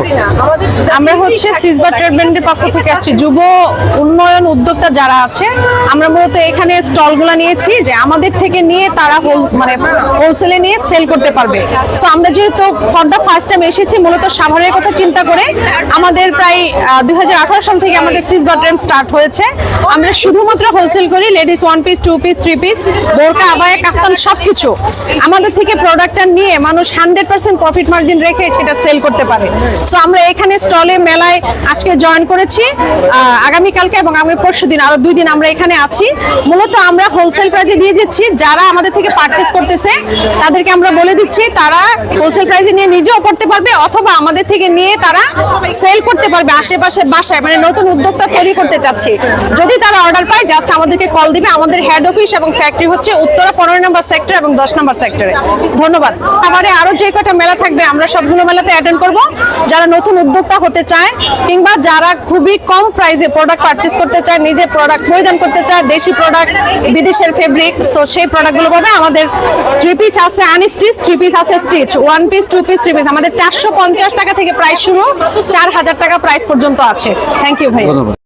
对呀 আমরা হচ্ছে সিজবা ট্রেড ট্রিটমেন্টের পক্ষ থেকে আসছি। যুব উন্নয়ন উদ্যোক্তা যারা আছে, আমরা মূলত এখানে স্টলগুলো নিয়েছি যে আমাদের থেকে নিয়ে তারা হোল মানে হোলসেলে নিয়ে সেল করতে পারবে। সো আমরা যেহেতু ফর দ্য ফার্স্ট টাইম এসেছি, মূলত সাভারের কথা চিন্তা করে আমাদের প্রায় দুই সাল থেকে আমাদের সিজবা ট্রেন স্টার্ট হয়েছে। আমরা শুধুমাত্র হোলসেল করি ladies one piece two piece three piece বোরকা, আবায়া, কাফতান, সবকিছু। আমাদের থেকে প্রোডাক্টটা নিয়ে মানুষ হান্ড্রেড পার্সেন্ট প্রফিট মার্জিন রেখে সেটা সেল করতে পারে। সো আমরা এখানে স্টলে মেলায় আজকে জয়েন করেছি। আগামীকালকে এবং আমি পরশু দিন, আরও দুই দিন আমরা এখানে আছি। মূলত আমরা হোলসেল প্রাইজে দিয়ে দিচ্ছি। যারা আমাদের থেকে পারচেস করতেছে, তাদেরকে আমরা বলে দিচ্ছি, তারা হোলসেল প্রাইসে নিয়ে নিজেও করতে পারবে অথবা আমাদের থেকে নিয়ে তারা সেল করতে পারবে আশেপাশের বাসায়। মানে নতুন উদ্যোক্তা তৈরি করতে চাচ্ছি। যদি তারা অর্ডার পায় জাস্ট আমাদেরকে কল দিবে। আমাদের হেড অফিস এবং ফ্যাক্টরি হচ্ছে উত্তরা পনেরো নম্বর সেক্টর এবং দশ নম্বর সেক্টরে ধন্যবাদ। আমারে আরও যে কটা মেলা থাকবে, আমরা সবগুলো মেলাতে অ্যাটেন্ড করব। যারা নতুন উদ্যোক্তা হতে চায় কিংবা যারা খুবই কম প্রাইসে প্রোডাক্ট পারচেস করতে চায় নিজে প্রোডাক্ট পরিধান করতে চায়, দেশি প্রোডাক্ট বিদেশের ফেব্রিক সো সেই প্রোডাক্টগুলো পাবে আমাদের থ্রি পিস আছে আনস্টিচ থ্রি পিস আছে stitch one piece two piece three piece আমাদের চারশো পঞ্চাশ টাকা থেকে প্রাইস শুরু, চার হাজার টাকা প্রাইস পর্যন্ত আছে। থ্যাংক ইউ ভাই।